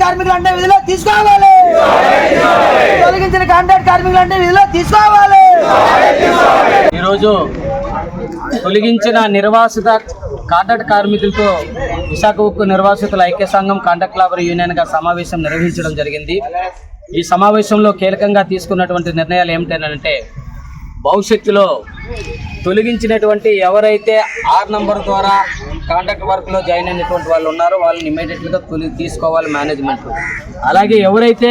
Contract కార్మికులు అంటే విధిలో తీసుకోవాలి. తొలగించిన కాంట్రాక్ట్ కార్మికులు అంటే విధిలో తీసుకోవాలి. ఈరోజు తొలగించిన నిర్వాసిత కాంట్రాక్ట్ కార్మికులతో విశాఖ ఉక్కు నిర్వాసితుల ఐక్య సంఘం కాంట్రాక్ట్ లేబర్ యూనియన్గా సమావేశం నిర్వహించడం జరిగింది. ఈ సమావేశంలో కీలకంగా తీసుకున్నటువంటి నిర్ణయాలు ఏమిటంటే భవిష్యత్తులో తొలగించినటువంటి ఎవరైతే ఆర్ నంబర్ ద్వారా కాంట్రాక్ట్ వర్క్లో జాయిన్ అయినటువంటి వాళ్ళు ఉన్నారో వాళ్ళని ఇమీడియట్గా తొలి తీసుకోవాలి మేనేజ్మెంట్. అలాగే ఎవరైతే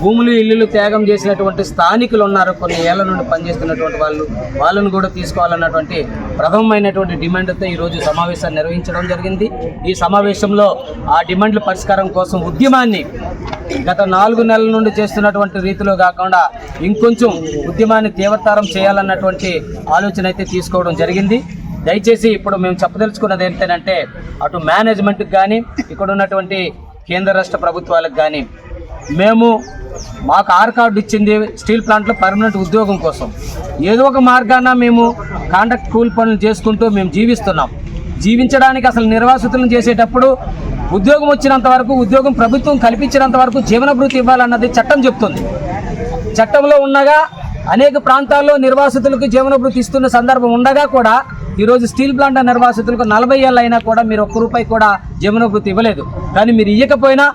భూములు ఇల్లులు త్యాగం చేసినటువంటి స్థానికులు ఉన్నారో కొన్ని ఏళ్ళ నుండి పనిచేస్తున్నటువంటి వాళ్ళు వాళ్ళను కూడా తీసుకోవాలన్నటువంటి ప్రథమమైనటువంటి డిమాండ్తో ఈరోజు సమావేశాన్ని నిర్వహించడం జరిగింది. ఈ సమావేశంలో ఆ డిమాండ్ల పరిష్కారం కోసం ఉద్యమాన్ని గత నాలుగు నెలల నుండి చేస్తున్నటువంటి రీతిలో కాకుండా ఇంకొంచెం ఉద్యమాన్ని తీవ్రతరం చేయాలన్నటువంటి ఆలోచన అయితే తీసుకోవడం జరిగింది. దయచేసి ఇప్పుడు మేము చెప్పదలుచుకున్నది ఏంటంటే అటు మేనేజ్మెంట్కి కానీ ఇక్కడ ఉన్నటువంటి కేంద్ర రాష్ట్ర ప్రభుత్వాలకు కానీ మేము మాకు ఆర్ కార్డు ఇచ్చింది స్టీల్ ప్లాంట్లో పర్మనెంట్ ఉద్యోగం కోసం. ఏదో ఒక మార్గాన మేము కాంట్రాక్ట్ కూల్ పనులు చేసుకుంటూ మేము జీవిస్తున్నాం. జీవించడానికి అసలు నిర్వాసితులను చేసేటప్పుడు ఉద్యోగం వచ్చినంత వరకు ఉద్యోగం ప్రభుత్వం కల్పించినంత వరకు జీవనభృతి ఇవ్వాలన్నది చట్టం చెప్తుంది. చట్టంలో ఉన్నగా అనేక ప్రాంతాల్లో నిర్వాసితులకు జీవనభృతి ఇస్తున్న సందర్భం ఉండగా కూడా ఈరోజు స్టీల్ ప్లాంట్ నిర్వాసితులకు నలభై ఏళ్ళు అయినా కూడా మీరు ఒక్క రూపాయి కూడా జీవనభృతి ఇవ్వలేదు. కానీ మీరు ఇవ్వకపోయినా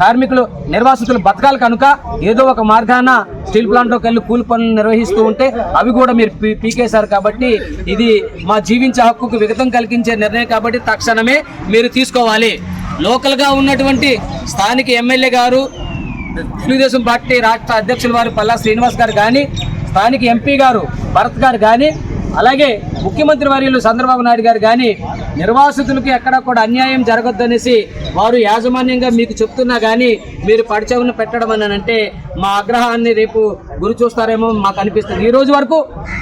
కార్మికులు నిర్వాసితులు బతకాలి కనుక ఏదో ఒక మార్గాన స్టీల్ ప్లాంట్లోకి వెళ్ళి కూలి పనులు నిర్వహిస్తూ ఉంటే అవి కూడా మీరు పీ- పీకేశారు కాబట్టి ఇది మా జీవించే హక్కుకు విగతం కలిగించే నిర్ణయం కాబట్టి తక్షణమే మీరు తీసుకోవాలి. లోకల్గా ఉన్నటువంటి స్థానిక ఎమ్మెల్యే గారు తెలుగుదేశం పార్టీ రాష్ట్ర అధ్యక్షుల వారు పల్లా శ్రీనివాస్ గారు కానీ స్థానిక ఎంపీ గారు భరత్ గారు కానీ అలాగే ముఖ్యమంత్రి వర్యులు చంద్రబాబు నాయుడు గారు కానీ నిర్వాసితులకు ఎక్కడా కూడా అన్యాయం జరగొద్దనేసి వారు యాజమాన్యంగా మీకు చెప్తున్నా కానీ మీరు పడిచవును పెట్టడం అని అంటే మా ఆగ్రహాన్ని రేపు గురి చూస్తారేమో మాకు అనిపిస్తుంది. ఈ రోజు వరకు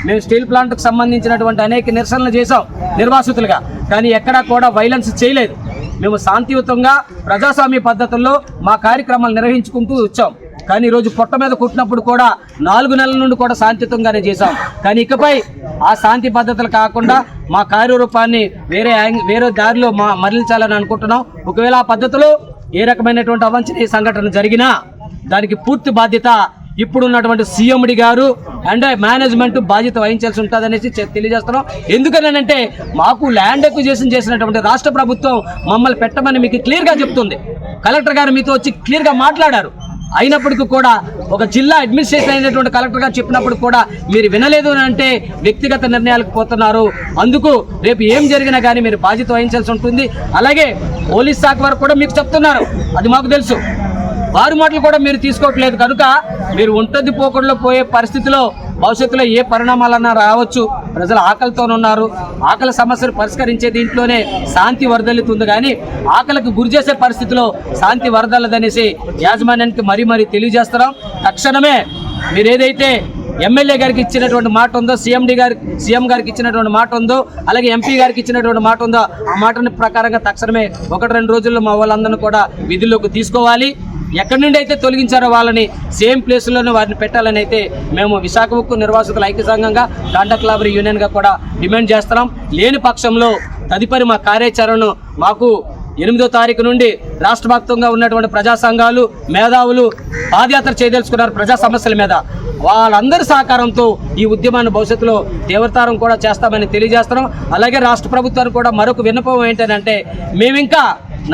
మేము స్టీల్ ప్లాంట్కి సంబంధించినటువంటి అనేక నిరసనలు చేశాం నిర్వాసితులుగా. కానీ ఎక్కడా కూడా వైలెన్స్ చేయలేదు. మేము శాంతియుతంగా ప్రజాస్వామ్య పద్ధతుల్లో మా కార్యక్రమాలు నిర్వహించుకుంటూ వచ్చాం. కానీ ఈరోజు పొట్ట మీద కుట్టినప్పుడు కూడా నాలుగు నెలల నుండి కూడా శాంతియుతంగానే చేశాం. కానీ ఇకపై ఆ శాంతి పద్ధతులు కాకుండా మా కార్యరూపాన్ని వేరే యాంగ్- వేరే దారిలో మా మరలించాలని అనుకుంటున్నాం. ఒకవేళ ఆ పద్ధతిలో ఏ రకమైనటువంటి అవంచనీయ సంఘటన జరిగినా దానికి పూర్తి బాధ్యత ఇప్పుడున్నటువంటి సీఎండి గారు అండ్ మేనేజ్మెంట్ బాధ్యత వహించాల్సి ఉంటుంది అనేసి తెలియజేస్తున్నాం. ఎందుకనంటే మాకు ల్యాండ్ ఎక్విజేషన్ చేసినటువంటి రాష్ట్ర ప్రభుత్వం మమ్మల్ని పెట్టమని మీకు క్లియర్గా చెప్తుంది. కలెక్టర్ గారు మీతో వచ్చి క్లియర్గా మాట్లాడారు. అయినప్పటికీ కూడా ఒక జిల్లా అడ్మినిస్ట్రేషన్ అయినటువంటి కలెక్టర్ గారు చెప్పినప్పుడు కూడా మీరు వినలేదు అని అంటే వ్యక్తిగత నిర్ణయాలకు పోతున్నారు. అందుకు రేపు ఏం జరిగినా కానీ మీరు బాధ్యత వహించాల్సి ఉంటుంది. అలాగే పోలీస్ శాఖ వారు కూడా మీకు చెప్తున్నారు. అది మాకు తెలుసు. వారి మాటలు కూడా మీరు తీసుకోవట్లేదు. కనుక మీరు ఉంటుంది పోకుండా పోయే పరిస్థితిలో భవిష్యత్తులో ఏ పరిణామాలన్నా రావచ్చు. ప్రజలు ఆకలితోనున్నారు. ఆకలి సమస్యలు పరిష్కరించే దీంట్లోనే శాంతి వరదలుతుంది. కానీ ఆకలికి గురి చేసే పరిస్థితిలో శాంతి వరదలదనేసి యాజమాన్యానికి మరీ మరీ తెలియజేస్తున్నాం. తక్షణమే మీరు ఏదైతే ఎమ్మెల్యే గారికి ఇచ్చినటువంటి మాట ఉందో సీఎండి గారికి సీఎం గారికి ఇచ్చినటువంటి మాట ఉందో అలాగే ఎంపీ గారికి ఇచ్చినటువంటి మాట ఉందో ఆ మాటని ప్రకారంగా తక్షణమే ఒకటి రెండు రోజుల్లో మా వాళ్ళందరినీ కూడా విధుల్లోకి తీసుకోవాలి. ఎక్కడి నుండి అయితే తొలగించారో వాళ్ళని సేమ్ ప్లేస్లోనే వారిని పెట్టాలని అయితే మేము విశాఖ ఉక్కు నిర్వాసితుల ఐక్య సంఘంగా కాంట్రాక్ట్ లాబరీ యూనియన్గా కూడా డిమాండ్ చేస్తున్నాం. లేని పక్షంలో తదుపరి మా కార్యాచరణను మాకు ఎనిమిదో తారీఖు నుండి రాష్ట్ర వ్యాప్తంగా ఉన్నటువంటి ప్రజా సంఘాలు మేధావులు పాదయాత్ర చేయదలుచుకున్నారు ప్రజా సమస్యల మీద. వాళ్ళందరి సహకారంతో ఈ ఉద్యమాన్ని భవిష్యత్తులో తీవ్రతరం కూడా చేస్తామని తెలియజేస్తున్నాం. అలాగే రాష్ట్ర ప్రభుత్వానికి కూడా మరొక విన్నపం ఏంటంటే మేము ఇంకా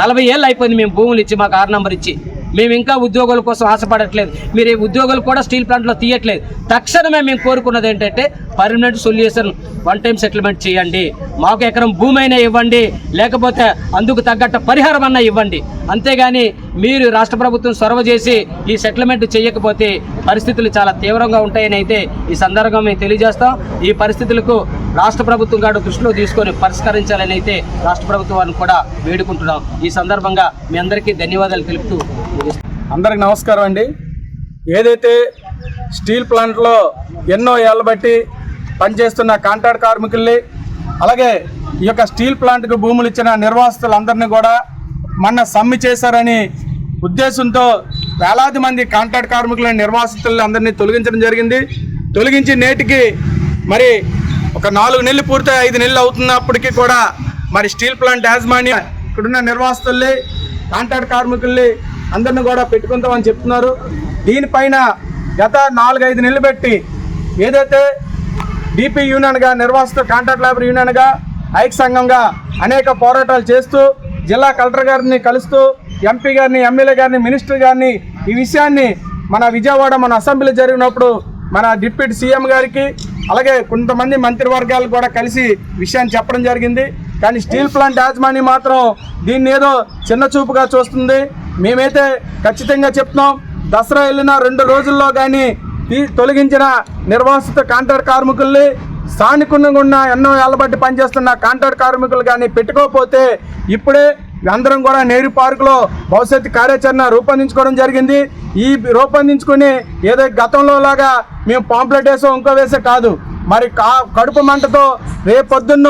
నలభై ఏళ్ళు అయిపోయింది మేము భూములు ఇచ్చి మాకు ఆరు నంబర్ ఇచ్చి. మేము ఇంకా ఉద్యోగుల కోసం ఆశపడట్లేదు. మీరు ఈ ఉద్యోగులు కూడా స్టీల్ ప్లాంట్లో తీయట్లేదు. తక్షణమే మేము కోరుకున్నది ఏంటంటే permanent solution one time settlement చేయండి. మాకు ఎకరం భూమి అయినా ఇవ్వండి. లేకపోతే అందుకు తగ్గట్టు పరిహారం అన్నా ఇవ్వండి. అంతేగాని మీరు రాష్ట్ర ప్రభుత్వం చొరవ చేసి ఈ సెటిల్మెంట్ చేయకపోతే పరిస్థితులు చాలా తీవ్రంగా ఉంటాయని అయితే ఈ సందర్భంగా మేము తెలియజేస్తాం. ఈ పరిస్థితులకు రాష్ట్ర ప్రభుత్వం గారు దృష్టిలో తీసుకొని పరిష్కరించాలని అయితే రాష్ట్ర ప్రభుత్వాన్ని కూడా వేడుకుంటున్నాం. ఈ సందర్భంగా మీ అందరికీ ధన్యవాదాలు తెలుపుతూ అందరికి నమస్కారం అండి. ఏదైతే స్టీల్ ప్లాంట్లో ఎన్నో ఏళ్ళ బట్టి పనిచేస్తున్న కాంట్రాక్ట్ కార్మికుల్ని అలాగే ఈ యొక్క స్టీల్ ప్లాంట్కు భూములు ఇచ్చిన నిర్వాసితులందరినీ కూడా మొన్న సమ్మె చేశారని ఉద్దేశంతో వేలాది మంది కాంట్రాక్ట్ కార్మికుల నిర్వాసితులను అందరినీ తొలగించడం జరిగింది. తొలగించి నేటికి మరి ఒక నాలుగు నెలలు పూర్తి ఐదు నెలలు అవుతున్నప్పటికీ కూడా మరి స్టీల్ ప్లాంట్ యాజమాన్యం ఇక్కడున్న నిర్వాసితుల్ని కాంట్రాక్ట్ కార్మికుల్ని అందరిని కూడా పెట్టుకుంటామని చెప్తున్నారు. దీనిపైన గత నాలుగైదు నెలలు పెట్టి ఏదైతే డిపి యూనియన్గా నిర్వాసిత కాంట్రాక్ట్ లేబర్ యూనియన్గా ఐక్య సంఘంగా అనేక పోరాటాలు చేస్తూ జిల్లా కలెక్టర్ గారిని కలుస్తూ ఎంపీ గారిని ఎమ్మెల్యే గారిని మినిస్టర్ గారిని ఈ విషయాన్ని మన విజయవాడ మన అసెంబ్లీ జరిగినప్పుడు మన డిప్యూటీ సీఎం గారికి అలాగే కొంతమంది మంత్రివర్గాలు కూడా కలిసి విషయాన్ని చెప్పడం జరిగింది. కానీ స్టీల్ ప్లాంట్ యాజమాన్యం మాత్రం దీన్ని ఏదో చిన్న చూపుగా చూస్తుంది. మేమైతే ఖచ్చితంగా చెప్తున్నాం దసరా వెళ్ళిన రెండు రోజుల్లో కానీ తొలగించిన నిర్వాసిత కాంట్రాక్ట్ కార్మికుల్ని స్థానికంగా ఉన్న ఎన్నో ఏళ్ళబట్టి పనిచేస్తున్న కాంట్రాక్ట్ కార్మికులు కానీ పెట్టుకోకపోతే ఇప్పుడే అందరం కూడా నేరు పార్కులో భవిష్యత్తు కార్యాచరణ రూపొందించుకోవడం జరిగింది. ఈ రూపొందించుకుని ఏదో గతంలో లాగా మేము పాంప్లెట్ వేసో ఇంకో వేసే కాదు. మరి కా కడుపు మంటతో రేపొద్దున్న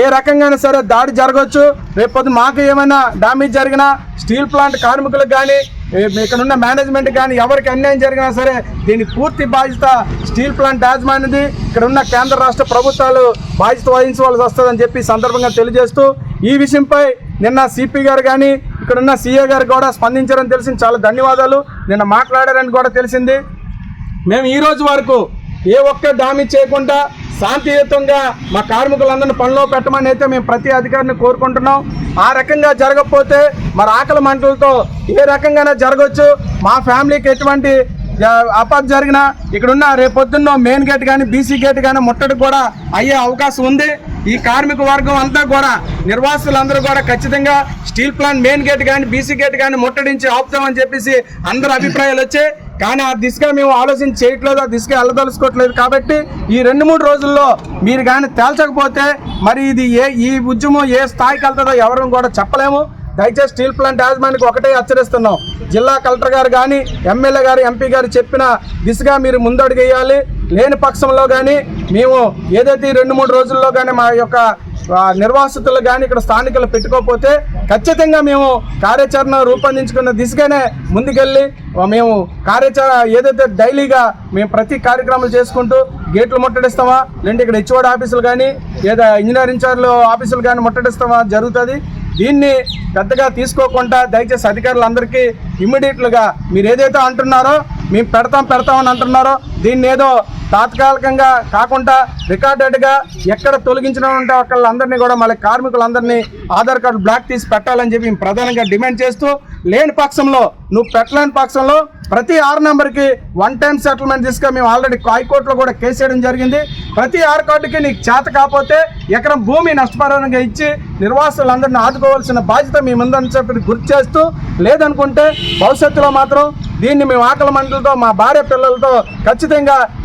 ఏ రకంగానే సరే దాడి జరగవచ్చు రేపొద్దు మాకు ఏమైనా డామేజ్ జరిగినా స్టీల్ ప్లాంట్ కార్మికులకు కానీ ఇక్కడున్న మేనేజ్మెంట్ కానీ ఎవరికి అన్యాయం జరిగినా సరే దీని పూర్తి బాధ్యత స్టీల్ ప్లాంట్ యాజమాన్యది. ఇక్కడ ఉన్న కేంద్ర రాష్ట్ర ప్రభుత్వాలు బాధ్యత వహించవలసి వస్తుందని చెప్పి సందర్భంగా తెలియజేస్తూ ఈ విషయంపై నిన్న సిపి గారు కానీ ఇక్కడున్న సీఏ గారు కూడా స్పందించారని తెలిసింది. చాలా ధన్యవాదాలు. నిన్న మాట్లాడారని కూడా తెలిసింది. మేము ఈరోజు వరకు ఏ ఒక్క డామేజ్ చేయకుండా శాంతియుతంగా మా కార్మికులందరినీ పనిలో పెట్టమని అయితే మేము ప్రతి అధికారిని కోరుకుంటున్నాం. ఆ రకంగా జరగకపోతే మరి ఆకలి మంటలతో ఏ రకంగానే జరగవచ్చు మా ఫ్యామిలీకి ఎటువంటి అపాధ జరిగినా ఇక్కడున్న రేపొద్దున్న మెయిన్ గేట్ కానీ బీసీ గేట్ కానీ ముట్టడి కూడా అయ్యే అవకాశం ఉంది. ఈ కార్మిక వర్గం అంతా కూడా నిర్వాసులందరూ కూడా ఖచ్చితంగా స్టీల్ ప్లాంట్ మెయిన్ గేట్ కానీ బీసీ గేట్ కానీ ముట్టడించి ఆపుతామని చెప్పేసి అందరు అభిప్రాయాలు వచ్చాయి. కానీ ఆ దిశగా మేము ఆలోచన చేయట్లేదు ఆ దిశగా వెళ్ళదలుచుకోవట్లేదు కాబట్టి ఈ రెండు మూడు రోజుల్లో మీరు కానీ తేల్చకపోతే మరి ఇది ఏ ఈ ఉద్యమం ఏ స్థాయికి వెళ్తుందో ఎవరు కూడా చెప్పలేము. దయచేసి స్టీల్ ప్లాంట్ యాజమాన్యానికి ఒకటే హెచ్చరిస్తున్నాం. జిల్లా కలెక్టర్ గారు కానీ ఎమ్మెల్యే గారు ఎంపీ గారు చెప్పిన దిశగా మీరు ముందడుగు వేయాలి. లేని పక్షంలో కానీ మేము ఏదైతే ఈ రెండు మూడు రోజుల్లో కానీ మా యొక్క నిర్వాసితులు కానీ ఇక్కడ స్థానికులు పెట్టుకోకపోతే ఖచ్చితంగా మేము కార్యాచరణ రూపొందించుకున్న దిశగానే ముందుకెళ్ళి మేము కార్యాచరణ ఏదైతే డైలీగా మేము ప్రతి కార్యక్రమాలు చేసుకుంటూ గేట్లు ముట్టడిస్తామా లేదంటే ఇక్కడ హెచ్ఓడి ఆఫీసులు కానీ లేదా ఇంజనీర్ ఇన్ఛార్జ్లు ఆఫీసులు కానీ ముట్టడిస్తామా జరుగుతుంది. దీన్ని పెద్దగా తీసుకోకుండా దయచేసి అధికారులందరికీ ఇమ్మీడియట్లుగా మీరు ఏదైతే అంటున్నారో మేము పెడతాం పెడతామని అంటున్నారో దీన్ని ఏదో తాత్కాలికంగా కాకుండా రికార్డెడ్గా ఎక్కడ తొలగించడం ఉంటే వాళ్ళందరినీ కూడా మళ్ళీ కార్మికులందరినీ ఆధార్ కార్డు బ్లాక్ తీసి పెట్టాలని చెప్పి మేము ప్రధానంగా డిమాండ్ చేస్తూ లేని పక్షంలో నువ్వు పెట్టలేని పక్షంలో ప్రతి ఆరు నెంబర్కి వన్ టైం సెటిల్మెంట్ తీసుకొని మేము ఆల్రెడీ హైకోర్టులో కూడా కేసు వేయడం జరిగింది. ప్రతి ఆరు కార్డుకి నీకు చేత కాకపోతే ఎకరం భూమి నష్టపరంగా ఇచ్చి నిర్వాసులందరినీ ఆదుకోవాల్సిన బాధ్యత మీ ముందని చెప్పి గుర్తు చేస్తూ లేదనుకుంటే భవిష్యత్తులో మాత్రం దీన్ని మేము ఆకలి మండలతో మా భార్య పిల్లలతో ఖచ్చితంగా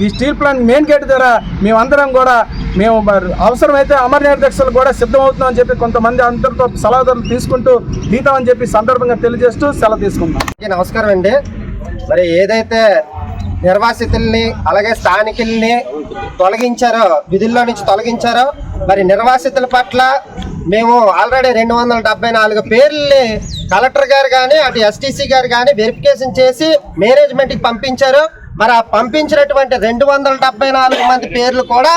ఈ స్టీల్ ప్లాంట్ మెయిన్ గేట్ దగ్గర మేమందరం కూడా మేము మరి అవసరమైతే అమర నిర్దక్షలు కూడా సిద్ధమవుతుందని చెప్పి కొంతమంది అందరితో సలహాదారులు తీసుకుంటూ దిగుతామని చెప్పి సందర్భంగా తెలియజేస్తూ సెలవు తీసుకుందాం నమస్కారం అండి. మరి ఏదైతే నిర్వాసితుల్ని అలాగే స్థానికుల్ని తొలగించారో విధుల్లో నుంచి తొలగించారో మరి నిర్వాసితుల పట్ల మేము ఆల్రెడీ రెండు వందల డెబ్బై నాలుగు పేర్లని కలెక్టర్ గారు కానీ అటు ఎస్టీసీ గారు కానీ వెరిఫికేషన్ చేసి మేనేజ్మెంట్కి పంపించారు. మరి ఆ పంపించినటువంటి రెండు వందల డెబ్బై నాలుగు మంది పేర్లు కూడా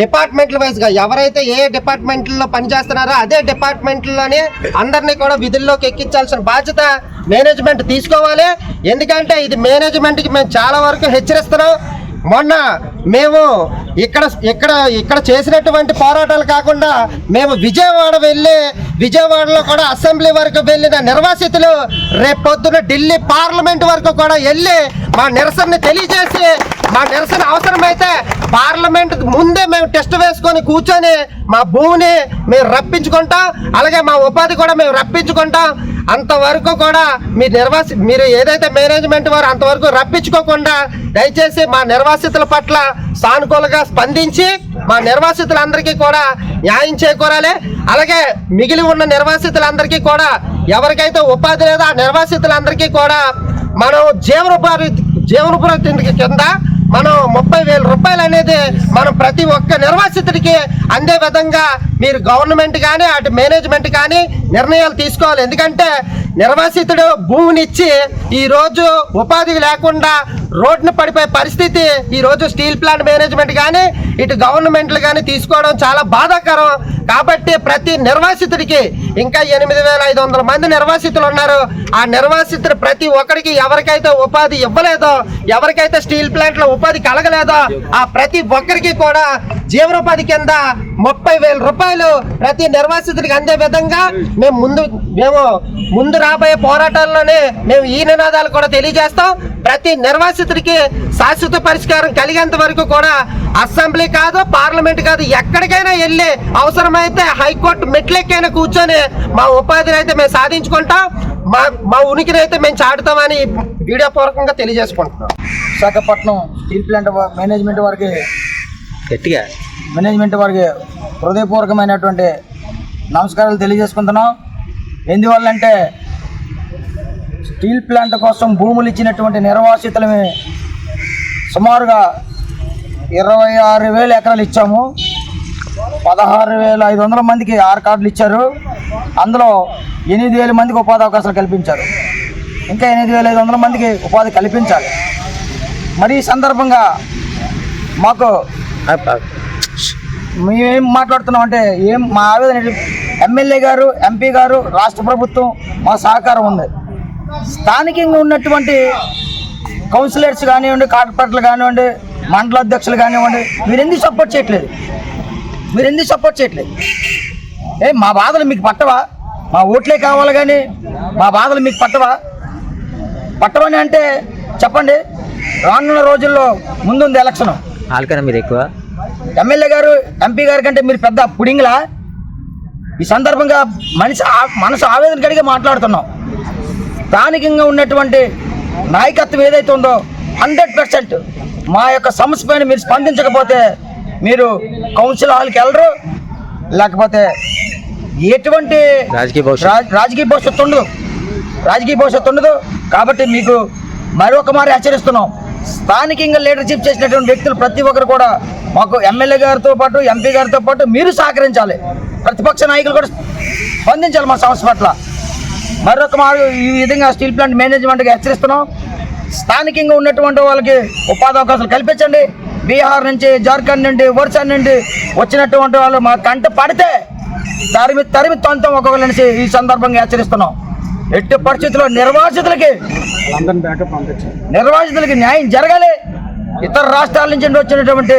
డిపార్ట్మెంట్ల వైజ్గా ఎవరైతే ఏ డిపార్ట్మెంట్లో పనిచేస్తున్నారో అదే డిపార్ట్మెంట్లోనే అందరినీ కూడా విధుల్లోకి ఎక్కించాల్సిన బాధ్యత మేనేజ్మెంట్ తీసుకోవాలి. ఎందుకంటే ఇది మేనేజ్మెంట్కి మేము చాలా వరకు హెచ్చరిస్తున్నాం. మొన్న మేము ఇక్కడ ఇక్కడ ఇక్కడ చేసినటువంటి పోరాటాలు కాకుండా మేము విజయవాడ వెళ్ళి విజయవాడలో కూడా అసెంబ్లీ వరకు వెళ్ళిన నిర్వాసితులు రేపొద్దున ఢిల్లీ పార్లమెంట్ వరకు కూడా వెళ్ళి మా నిరసనని తెలియజేసి మా నిరసన అవసరమైతే పార్లమెంట్ ముందే మేము టెస్ట్ వేసుకొని కూర్చొని మా భూమిని మేము రప్పించుకుంటాం అలాగే మా ఉపాధి కూడా మేము రప్పించుకుంటాం. అంతవరకు కూడా మీ నిర్వాసి మీరు ఏదైతే మేనేజ్మెంట్ వారు అంతవరకు రప్పించుకోకుండా దయచేసి మా నిర్వాసితుల పట్ల సానుకూలంగా స్పందించి మా నిర్వాసితులందరికీ కూడా న్యాయం చేకూరాలి. అలాగే మిగిలి ఉన్న నిర్వాసితులందరికీ కూడా ఎవరికైతే ఉపాధి లేదో ఆ నిర్వాసితులందరికీ కూడా మనం జీవనోపాధి జీవనోపాధి కింద మనం ముప్పై వేల రూపాయలు అనేది మనం ప్రతి ఒక్క నిర్వాసితుడికి అందే విధంగా మీరు గవర్నమెంట్ కానీ అటు మేనేజ్మెంట్ కానీ నిర్ణయాలు తీసుకోవాలి. ఎందుకంటే నిర్వాసితుడు భూమినిచ్చి ఈరోజు ఈ రోజు ఉపాధి లేకుండా రోడ్డున పడిపోయే పరిస్థితి ఈరోజు స్టీల్ ప్లాంట్ మేనేజ్మెంట్ కానీ ఇటు గవర్నమెంట్లు కానీ తీసుకోవడం చాలా బాధాకరం. కాబట్టి ప్రతి నిర్వాసితుడికి ఇంకా ఎనిమిది వేల ఐదు వందల మంది నిర్వాసితులు ఉన్నారు ఆ నిర్వాసితులు ప్రతి ఒక్కరికి ఎవరికైతే ఉపాధి ఇవ్వలేదో ఎవరికైతే స్టీల్ ప్లాంట్లో ఉపాధి కలగలేదో ఆ ప్రతి ఒక్కరికి కూడా జీవనోపాధి కింద ముప్పై వేల రూపాయలు ప్రతి నిర్వాసితుడికి అందే విధంగా మేము ముందు మేము ముందు రాబోయే పోరాటాల్లోనే మేము ఈ నినాదాలు కూడా తెలియజేస్తాం. ప్రతి నిర్వాసితుడికి శాశ్వత పరిష్కారం కలిగేంత వరకు కూడా అసెంబ్లీ కాదు పార్లమెంట్ కాదు ఎక్కడికైనా వెళ్ళి అవసరమైతే హైకోర్టు మెట్లెక్కైనా కూర్చొని మా ఉపాధిని అయితే మేము సాధించుకుంటాం. మా మా ఉనికిని అయితే మేము చాటుతామని వీడియో పూర్వకంగా తెలియజేసుకుంటున్నాం. విశాఖపట్నం స్టీల్ ప్లాంట్ మేనేజ్మెంట్ వారికి గట్టిగా. మేనేజ్మెంట్ వారికి హృదయపూర్వకమైనటువంటి నమస్కారాలు తెలియజేసుకుంటున్నాం. ఎందువల్లంటే స్టీల్ ప్లాంట్ కోసం భూములు ఇచ్చినటువంటి నిర్వాసితులమే సుమారుగా ఇరవై ఆరు వేల ఎకరాలు ఇచ్చాము. పదహారు వేల ఐదు వందల మందికి ఆరు కార్డులు ఇచ్చారు. అందులో ఎనిమిది వేల మందికి ఉపాధి అవకాశాలు కల్పించారు. ఇంకా ఎనిమిది వేల ఐదు వందల మందికి ఉపాధి కల్పించాలి. మరి ఈ సందర్భంగా మాకు మేమేం మాట్లాడుతున్నాం అంటే ఏం మా ఆవేదన ఎమ్మెల్యే గారు ఎంపీ గారు రాష్ట్ర ప్రభుత్వం మా సహకారం ఉంది. స్థానికంగా ఉన్నటువంటి కౌన్సిలర్స్ కానివ్వండి కార్పొరేటర్లు కానివ్వండి మండల అధ్యక్షులు కానివ్వండి మీరు ఎందుకు సపోర్ట్ చేయట్లేదు? మీరు ఎందుకు సపోర్ట్ చేయట్లేదు? ఏ మా బాధలు మీకు పట్టవా? మా ఓట్లే కావాలి కానీ మా బాధలు మీకు పట్టవా? పట్టవని అంటే చెప్పండి రానున్న రోజుల్లో ముందుంది ఎలక్షన్. వాళ్ళకన్నా మీరు ఎక్కువ? ఎమ్మెల్యే గారు ఎంపీ గారి కంటే మీరు పెద్ద పుడింగ్లా? ఈ సందర్భంగా మనిషి మనసు ఆవేదన కడిగే మాట్లాడుతున్నాం. స్థానికంగా ఉన్నటువంటి నాయకత్వం ఏదైతే ఉందో హండ్రెడ్ పర్సెంట్ మా యొక్క సమస్య పైన మీరు స్పందించకపోతే మీరు కౌన్సిల్ హాల్కి వెళ్ళరు. లేకపోతే ఎటువంటి రాజకీయ రాజకీయ భవిష్యత్తు ఉండదు. రాజకీయ భవిష్యత్తు ఉండదు. కాబట్టి మీకు మరొక మారి హెచ్చరిస్తున్నాం. స్థానికంగా లీడర్షిప్ చేసినటువంటి వ్యక్తులు ప్రతి ఒక్కరు కూడా మాకు ఎమ్మెల్యే గారితో పాటు ఎంపీ గారితో పాటు మీరు సహకరించాలి. ప్రతిపక్ష నాయకులు కూడా స్పందించాలి మా సమస్య పట్ల. మరొక మారు ఈ విధంగా స్టీల్ ప్లాంట్ మేనేజ్మెంట్కి హెచ్చరిస్తున్నాం. స్థానికంగా ఉన్నటువంటి వాళ్ళకి ఉపాధి అవకాశాలు కల్పించండి. బీహార్ నుంచి జార్ఖండ్ నుండి ఒరిస్సా నుండి వచ్చినటువంటి వాళ్ళు మా కంట పడితే తరిమి తరిమి తొంతం ఒక్కొక్కరిని ఈ సందర్భంగా హెచ్చరిస్తున్నాం. ఎట్టి పరిస్థితుల్లో నిర్వాసితులకి నిర్వాసితులకి న్యాయం జరగాలి. ఇతర రాష్ట్రాల నుంచి వచ్చినటువంటి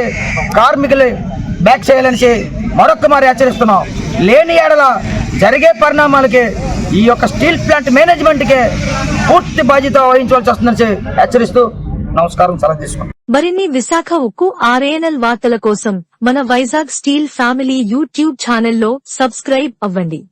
కార్మికులు బ్యాక్ చేయాలనేసి మరొక్క మరి హెచ్చరిస్తున్నాం. లేని ఏడల జరిగే పరిణామాలకి ఈ యొక్క స్టీల్ ప్లాంట్ మేనేజ్మెంట్కే పూర్తి బాధ్యత వహించవలసి వస్తుందని హెచ్చరిస్తూ నమస్కారం సెలవు తీసుకుంటాం మరిన్ని విశాఖ ఉక్కు ఆర్ఏఎన్ఎల్ వార్తల కోసం మన వైజాగ్ స్టీల్ ఫ్యామిలీ యూట్యూబ్ ఛానల్లో సబ్స్క్రైబ్ అవ్వండి.